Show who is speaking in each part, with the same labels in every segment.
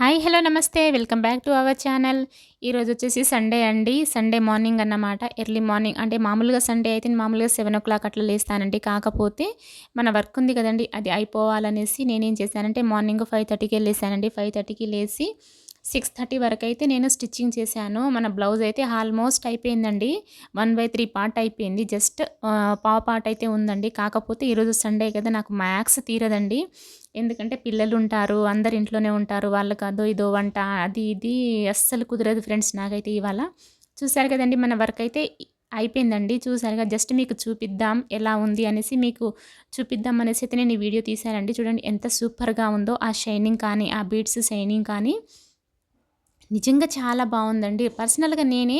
Speaker 1: Hi hello నమస్తే. Welcome back to our channel. ఈరోజు వచ్చేసి సండే అండి. సండే మార్నింగ్ అన్నమాట. ఎర్లీ మార్నింగ్ అంటే మామూలుగా సండే అయితే నేను మామూలుగా సెవెన్ ఓ క్లాక్ అట్లా లేస్తానండి. కాకపోతే మన వర్క్ ఉంది కదండి అది అయిపోవాలనేసి నేనేం చేశానంటే మార్నింగ్ ఫైవ్ థర్టీకి వెళ్ళేసానండి. ఫైవ్ థర్టీకి లేచి సిక్స్ థర్టీ వరకు అయితే నేను స్టిచ్చింగ్ చేశాను. మన బ్లౌజ్ అయితే ఆల్మోస్ట్ అయిపోయిందండి. వన్ బై త్రీ పార్ట్ అయిపోయింది. జస్ట్ పావు పార్ట్ అయితే ఉందండి. కాకపోతే ఈరోజు సండే కదా నాకు మ్యాథ్స్ తీరదండి. ఎందుకంటే పిల్లలు ఉంటారు అందరు ఇంట్లోనే ఉంటారు. వాళ్ళకి అదో ఇదో వంట అది ఇది అస్సలు కుదరదు ఫ్రెండ్స్ నాకైతే ఇవాళ. చూసారు కదండి మన వర్క్ అయితే అయిపోయిందండి. చూసారుగా జస్ట్ మీకు చూపిద్దాం ఎలా ఉంది అనేసి మీకు చూపిద్దాం అనేసి అయితే నేను ఈ వీడియో తీశానండి. చూడండి ఎంత సూపర్గా ఉందో ఆ షైనింగ్ కానీ ఆ బీడ్స్ షైనింగ్ కానీ. నిజంగా చాలా బాగుందండి. పర్సనల్గా నేనే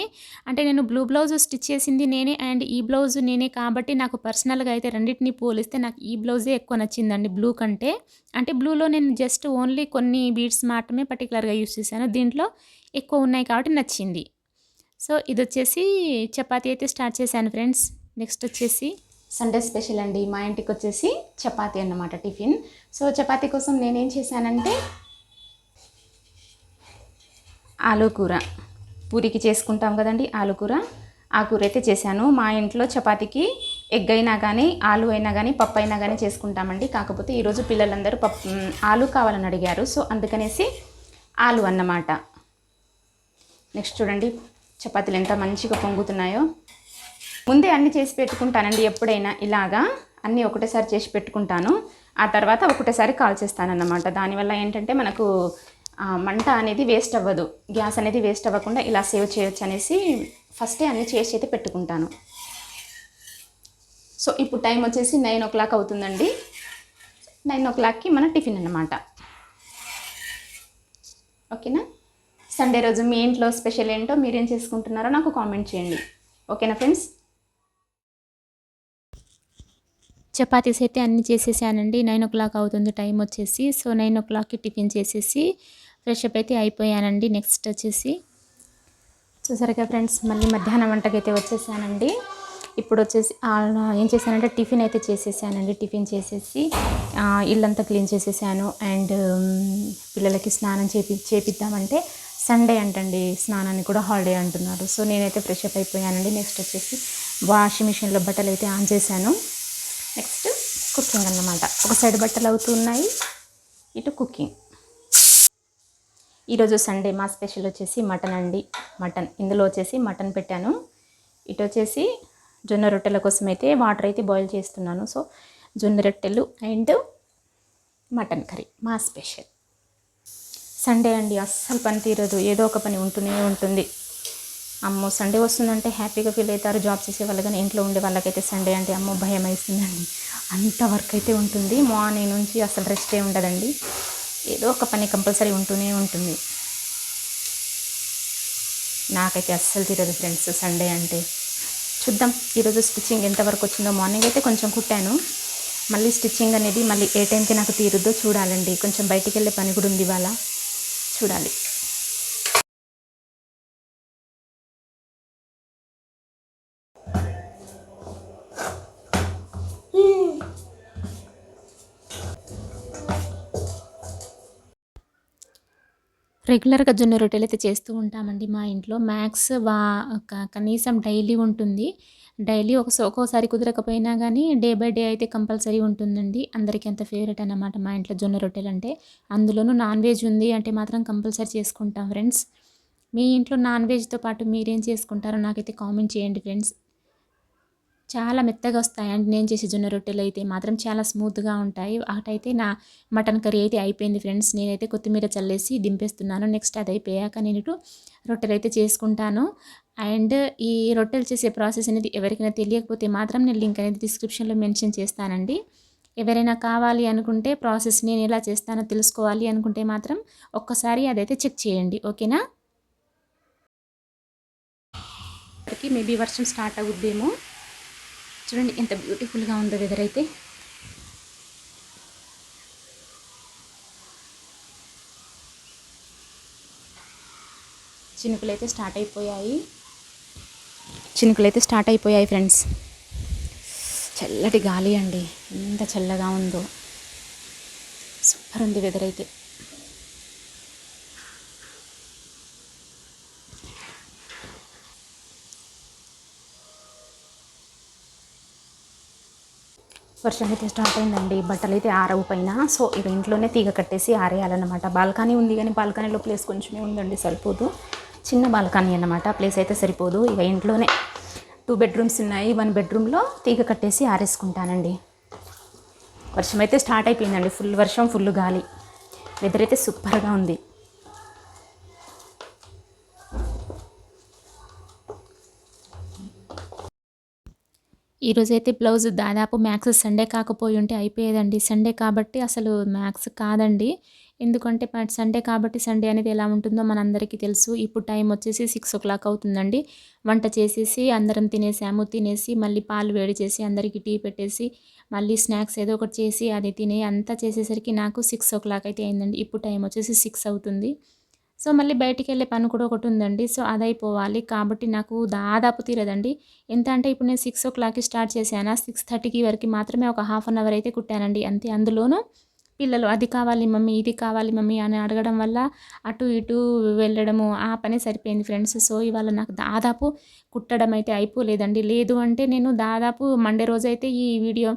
Speaker 1: అంటే నేను బ్లూ బ్లౌజ్ స్టిచ్ చేసింది నేనే అండ్ ఈ బ్లౌజ్ నేనే కాబట్టి నాకు పర్సనల్గా అయితే రెండింటిని పోలిస్తే నాకు ఈ బ్లౌజే ఎక్కువ నచ్చిందండి బ్లూ కంటే. అంటే బ్లూలో నేను జస్ట్ ఓన్లీ కొన్ని బీడ్స్ మాత్రమే పర్టికులర్గా యూస్ చేశాను. దీంట్లో ఎక్కువ ఉన్నాయి కాబట్టి నచ్చింది. సో ఇది వచ్చేసి చపాతీ అయితే స్టార్ట్ చేశాను ఫ్రెండ్స్. నెక్స్ట్ వచ్చేసి సండే స్పెషల్ అండి. మా ఇంటికి వచ్చేసి చపాతీ అన్నమాట టిఫిన్. సో చపాతీ కోసం నేనేం చేశానంటే ఆలు కూర పూరికి చేసుకుంటాం కదండి ఆలు కూర ఆ కూర అయితే చేశాను. మా ఇంట్లో చపాతీకి ఎగ్ అయినా కానీ ఆలు అయినా కానీ పప్పు అయినా కానీ చేసుకుంటామండి. కాకపోతే ఈరోజు పిల్లలందరూ పప్పు ఆలు కావాలని అడిగారు. సో అందుకనేసి ఆలు అన్నమాట. నెక్స్ట్ చూడండి చపాతీలు ఎంత మంచిగా పొంగుతున్నాయో. ముందే అన్నీ చేసి పెట్టుకుంటానండి ఎప్పుడైనా ఇలాగా. అన్నీ ఒకటేసారి చేసి పెట్టుకుంటాను. ఆ తర్వాత ఒకటేసారి కాల్ చేస్తానన్నమాట. దానివల్ల ఏంటంటే మనకు మంట అనేది వేస్ట్ అవ్వదు. గ్యాస్ అనేది వేస్ట్ అవ్వకుండా ఇలా సేవ్ చేయొచ్చు అనేసి ఫస్టే అన్ని చేసి అయితే పెట్టుకుంటాను. సో ఇప్పుడు టైం వచ్చేసి నైన్ ఓ క్లాక్ అవుతుందండి. నైన్ ఓ క్లాక్కి మన టిఫిన్ అన్నమాట. ఓకేనా? సండే రోజు మీ ఇంట్లో స్పెషల్ ఏంటో మీరేం చేసుకుంటున్నారో నాకు కామెంట్ చేయండి. ఓకేనా ఫ్రెండ్స్? చపాతీస్ అయితే అన్నీ చేసేసానండి. నైన్ ఓ క్లాక్ అవుతుంది టైం వచ్చేసి. సో నైన్ ఓ క్లాక్కి టిఫిన్ చేసేసి ఫ్రెష్ అప్ అయితే అయిపోయానండి. నెక్స్ట్ వచ్చేసి చూసారుగా ఫ్రెండ్స్ మళ్ళీ మధ్యాహ్నం వంటకి అయితే వచ్చేసానండి. ఇప్పుడు వచ్చేసి ఏం చేశానంటే టిఫిన్ అయితే చేసేసానండి. టిఫిన్ చేసేసి ఇల్లంతా క్లీన్ చేసేసాను. అండ్ పిల్లలకి స్నానం చేపి చేపిద్దామంటే సండే అంటండి. స్నానాన్ని కూడా హాలిడే అంటున్నారు. సో నేనైతే ఫ్రెష్ అప్ అయిపోయానండి. నెక్స్ట్ వచ్చేసి వాషింగ్ మిషన్లో బట్టలు అయితే ఆన్ చేశాను. నెక్స్ట్ కుకింగ్ అన్నమాట. ఒక సైడ్ బట్టలు అవుతున్నాయి ఇటు కుకింగ్. ఈరోజు సండే మా స్పెషల్ వచ్చేసి మటన్ అండి. మటన్. ఇందులో వచ్చేసి మటన్ పెట్టాను. ఇటు వచ్చేసి జొన్న రొట్టెల కోసం అయితే వాటర్ అయితే బాయిల్ చేస్తున్నాను. సో జొన్న రొట్టెలు అండ్ మటన్ కర్రీ మా స్పెషల్. సండే అండి. అస్సలు పని తీరదు. ఏదో ఒక పని ఉంటూనే ఉంటుంది. అమ్మో సండే వస్తుందంటే హ్యాపీగా ఫీల్ అవుతారు. జాబ్ చేసే వాళ్ళు కానీ ఇంట్లో ఉండే వాళ్ళకైతే సండే అంటే అమ్మో భయం వేస్తుందండి. అంత వర్క్ అయితే ఉంటుంది. మార్నింగ్ నుంచి అసలు రెస్టే ఉండదండి. ఏదో ఒక పని కంపల్సరీ ఉంటూనే ఉంటుంది. నాకైతే అస్సలు తీరదు ఫ్రెండ్స్ సండే అంటే. చూద్దాం ఈరోజు స్టిచ్చింగ్ ఎంతవరకు వచ్చిందో. మార్నింగ్ అయితే కొంచెం కుట్టాను. మళ్ళీ స్టిచ్చింగ్ అనేది మళ్ళీ ఏ టైంకి నాకు తీరుద్దో చూడాలండి. కొంచెం బయటికి వెళ్ళే పని కూడా ఉంది ఇవాళ. చూడాలి. రెగ్యులర్గా జొన్న రొట్టెలు అయితే చేస్తూ ఉంటామండి మా ఇంట్లో. మ్యాక్స్ వా కనీసం డైలీ ఉంటుంది. డైలీ ఒక ఒక్కోసారి కుదరకపోయినా కానీ డే బై డే అయితే కంపల్సరీ ఉంటుందండి. అందరికీ అంత ఫేవరెట్ అనమాట మా ఇంట్లో జొన్న రొట్టెలు అంటే. అందులోనూ నాన్ వెజ్ ఉంది అంటే మాత్రం కంపల్సరీ చేసుకుంటాం ఫ్రెండ్స్. మీ ఇంట్లో నాన్ వెజ్తో పాటు మీరేం చేసుకుంటారో నాకైతే కామెంట్ చేయండి ఫ్రెండ్స్. చాలా మెత్తగా వస్తాయి. అండ్ నేను చేసే జొన్న రొట్టెలు అయితే మాత్రం చాలా స్మూత్గా ఉంటాయి. అటైతే నా మటన్ కర్రీ అయితే అయిపోయింది ఫ్రెండ్స్. నేనైతే కొత్తిమీర చల్లేసి దింపేస్తున్నాను. నెక్స్ట్ అది అయిపోయాక నేను ఇటు రొట్టెలు అయితే చేసుకుంటాను. అండ్ ఈ రొట్టెలు చేసే ప్రాసెస్ అనేది ఎవరికైనా తెలియకపోతే మాత్రం నేను లింక్ అనేది డిస్క్రిప్షన్లో మెన్షన్ చేస్తానండి. ఎవరైనా కావాలి అనుకుంటే ప్రాసెస్ నేను ఎలా చేస్తానో తెలుసుకోవాలి అనుకుంటే మాత్రం ఒక్కసారి అదైతే చెక్ చేయండి. ఓకేనా? మేబీ వర్షం స్టార్ట్ అవుద్దేమో. చూడండి ఎంత బ్యూటిఫుల్గా ఉందో వెదర్ అయితే. చినుకులు అయితే స్టార్ట్ అయిపోయాయి. చినుకులు అయితే స్టార్ట్ అయిపోయాయి ఫ్రెండ్స్ చల్లటి గాలి అండి. ఎంత చల్లగా ఉందో. సూపర్ ఉంది వెదర్ అయితే. వర్షం అయితే స్టార్ట్ అయిందండి. బట్టలు అయితే ఆరవు పైన సో ఇక ఇంట్లోనే తీగ కట్టేసి ఆరేయాలన్నమాట. బాల్కనీ ఉంది కానీ బాల్కనీలో ప్లేస్ కొంచెమే ఉందండి సరిపోదు. చిన్న బాల్కనీ అన్నమాట. ప్లేస్ అయితే సరిపోదు. ఇక ఇంట్లోనే టూ బెడ్రూమ్స్ ఉన్నాయి. వన్ బెడ్రూమ్లో తీగ కట్టేసి ఆరేసుకుంటానండి. వర్షం అయితే స్టార్ట్ అయిపోయిందండి. ఫుల్ వర్షం ఫుల్ గాలి. వెదర్ అయితే సూపర్గా ఉంది. ఈరోజైతే బ్లౌజ్ దాదాపు మ్యాథ్స్ సండే కాకపోయి ఉంటే అయిపోయేదండి. సండే కాబట్టి అసలు మ్యాథ్స్ కాదండి. ఎందుకంటే సండే కాబట్టి సండే అనేది ఎలా ఉంటుందో మనందరికీ తెలుసు. ఇప్పుడు టైం వచ్చేసి సిక్స్ ఓ క్లాక్ అవుతుందండి. వంట చేసేసి అందరం తినేసాము. తినేసి మళ్ళీ పాలు వేడి చేసి అందరికీ టీ పెట్టేసి మళ్ళీ స్నాక్స్ ఏదో ఒకటి చేసి అది తినే అంతా చేసేసరికి నాకు సిక్స్ ఓ క్లాక్ అయితే అయిందండి. ఇప్పుడు టైం వచ్చేసి సిక్స్ అవుతుంది. సో మళ్ళీ బయటికి వెళ్ళే పని కూడా ఒకటి ఉందండి. సో అదైపోవాలి. కాబట్టి నాకు దాదాపు తీరదండి. ఎంత అంటే ఇప్పుడు నేను సిక్స్ ఓ క్లాక్కి స్టార్ట్ చేశాను? సిక్స్ థర్టీకి వరకు మాత్రమే ఒక హాఫ్ అన్ అవర్ అయితే కుట్టానండి. అంతే అందులోనూ పిల్లలు అది కావాలి మమ్మీ ఇది కావాలి మమ్మీ అని అడగడం వల్ల అటు ఇటు వెళ్ళడము ఆ పని సరిపోయింది ఫ్రెండ్స్. సో ఇవాళ నాకు దాదాపు కుట్టడం అయితే అయిపోలేదండి. లేదు అంటే నేను దాదాపు మండే రోజు అయితే ఈ వీడియో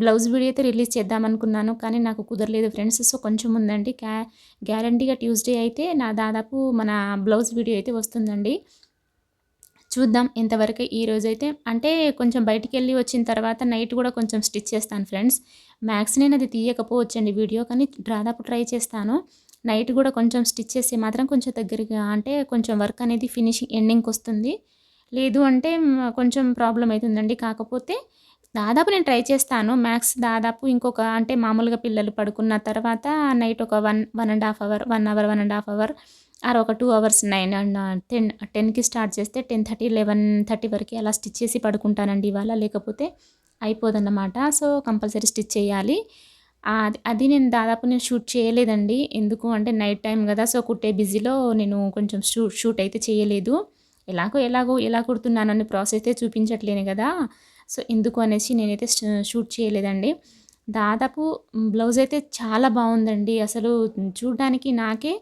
Speaker 1: బ్లౌజ్ వీడియో అయితే రిలీజ్ చేద్దాం అనుకున్నాను కానీ నాకు కుదరలేదు ఫ్రెండ్స్. సో కొంచెం ఉందండి. క్యా గ్యారంటీగా ట్యూస్డే అయితే నా దాదాపు మన బ్లౌజ్ వీడియో అయితే వస్తుందండి. చూద్దాం ఇంతవరకు ఈ రోజు అయితే. అంటే కొంచెం బయటికి వెళ్ళి వచ్చిన తర్వాత నైట్ కూడా కొంచెం స్టిచ్ చేస్తాను ఫ్రెండ్స్. మ్యాక్స్ నేను అది తీయకపోవచ్చండి వీడియో కానీ దాదాపు ట్రై చేస్తాను. నైట్ కూడా కొంచెం స్టిచ్ చేస్తే మాత్రం కొంచెం దగ్గరగా అంటే కొంచెం వర్క్ అనేది ఫినిషింగ్ ఎండింగ్కి వస్తుంది. లేదు అంటే కొంచెం ప్రాబ్లం అవుతుందండి. కాకపోతే దాదాపు నేను ట్రై చేస్తాను. మ్యాక్స్ దాదాపు ఇంకొక అంటే మామూలుగా పిల్లలు పడుకున్న తర్వాత నైట్ ఒక one one and half hour one hour one and half hour or ఒక two hours nine and ten టెన్కి స్టార్ట్ చేస్తే టెన్ థర్టీ లెవెన్ థర్టీ వరకు అలా స్టిచ్ చేసి పడుకుంటానండి ఇవాళ. లేకపోతే అయిపోదన్నమాట. సో కంపల్సరీ స్టిచ్ చేయాలి. అది నేను దాదాపు నేను షూట్ చేయలేదండి. ఎందుకు అంటే నైట్ టైం కదా. సో కుట్టే బిజీలో నేను కొంచెం షూట్ షూట్ అయితే చేయలేదు. ఎలాగో ఎలాగో ఎలా కుడుతున్నానని ప్రాసెస్ అయితే చూపించట్లేను కదా. సో ఎందుకు అనేసి నేనైతే షూట్ చేయలేదండి. దాదాపు బ్లౌజ్ అయితే చాలా బాగుందండి. అసలు చూడడానికి నాకే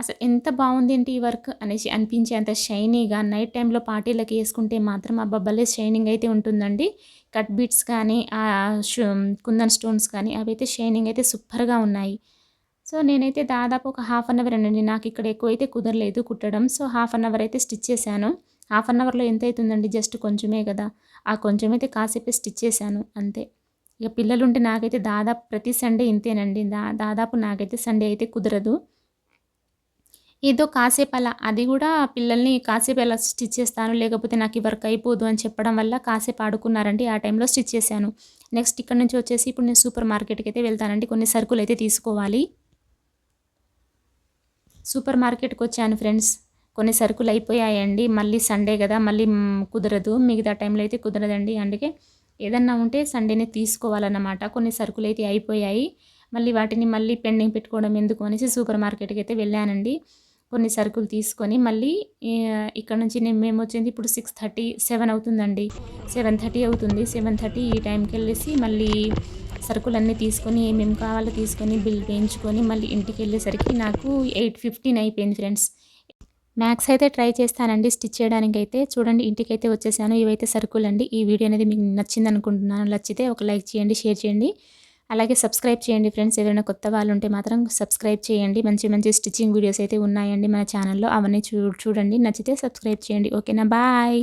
Speaker 1: అసలు ఎంత బాగుంది ఏంటి ఈ వర్క్ అనేసి అనిపించే అంత షైనీగా నైట్ టైంలో పార్టీలకి వేసుకుంటే మాత్రం ఆ బబ్బలే షైనింగ్ అయితే ఉంటుందండి. కట్ బీట్స్ కానీ ఆ కుందన్ స్టోన్స్ కానీ అవి అయితే షైనింగ్ అయితే సూపర్గా ఉన్నాయి. సో నేనైతే దాదాపు ఒక హాఫ్ అన్ అవర్ అండి నాకు ఇక్కడ ఎక్కువ అయితే కుదరలేదు కుట్టడం. సో హాఫ్ అన్ అవర్ అయితే స్టిచ్ చేశాను. హాఫ్ అన్ అవర్లో ఎంత అవుతుందండి? జస్ట్ కొంచెమే కదా. ఆ కొంచెం అయితే కాసేపే స్టిచ్ చేశాను అంతే. ఇక పిల్లలు ఉంటే నాకైతే దాదాపు ప్రతి సండే ఇంతేనండి. దా దాదాపు నాకైతే సండే అయితే కుదరదు. ఏదో కాసేపు అలా అది కూడా పిల్లల్ని కాసేపు అలా స్టిచ్ చేస్తాను లేకపోతే నాకు ఈ వర్క్ అయిపోదు అని చెప్పడం వల్ల కాసేపు ఆడుకున్నారండి ఆ టైంలో స్టిచ్ చేశాను. నెక్స్ట్ ఇక్కడ నుంచి వచ్చేసి ఇప్పుడు నేను సూపర్ మార్కెట్కి అయితే వెళ్తానండి. కొన్ని సరుకులు అయితే తీసుకోవాలి. సూపర్ మార్కెట్కి వచ్చాను ఫ్రెండ్స్. కొన్ని సరుకులు అయిపోయాయండి. మళ్ళీ సండే కదా మళ్ళీ కుదరదు. మిగతా టైంలో అయితే కుదరదండి. అందుకే ఏదన్నా ఉంటే సండేనే తీసుకోవాలన్నమాట. కొన్ని సరుకులు అయితే అయిపోయాయి. మళ్ళీ వాటిని మళ్ళీ పెండింగ్ పెట్టుకోవడం ఎందుకు అనేసి సూపర్ మార్కెట్కి అయితే వెళ్ళానండి. కొన్ని సరుకులు తీసుకొని మళ్ళీ ఇక్కడ నుంచి నేను మేము వచ్చింది ఇప్పుడు సిక్స్ థర్టీ సెవెన్ అవుతుందండి. సెవెన్ థర్టీ అవుతుంది. సెవెన్ థర్టీ ఈ టైంకి వెళ్ళేసి మళ్ళీ సరుకులన్నీ తీసుకొని ఏమేమి కావాలో తీసుకొని బిల్ వేయించుకొని మళ్ళీ ఇంటికి వెళ్ళేసరికి నాకు ఎయిట్ ఫిఫ్టీన్ అయిపోయింది ఫ్రెండ్స్. మ్యాక్స్ అయితే ట్రై చేస్తానండి స్టిచ్ చేయడానికి అయితే చూడండి ఇంటికి అయితే వచ్చేసాను. ఇవైతే సరుకులండి ఈ వీడియో అనేది మీకు నచ్చింది అనుకుంటున్నాను. నచ్చితే ఒక లైక్ చేయండి షేర్ చేయండి. అలాగే సబ్స్క్రైబ్ చేయండి ఫ్రెండ్స్ ఎవరైనా కొత్త వాళ్ళు ఉంటే మాత్రం సబ్స్క్రైబ్ చేయండి. మంచి మంచి స్టిచ్చింగ్ వీడియోస్ అయితే ఉన్నాయండి మన ఛానల్లో అవన్నీ చూ చూడండి. నచ్చితే సబ్స్క్రైబ్ చేయండి. ఓకేనా బాయ్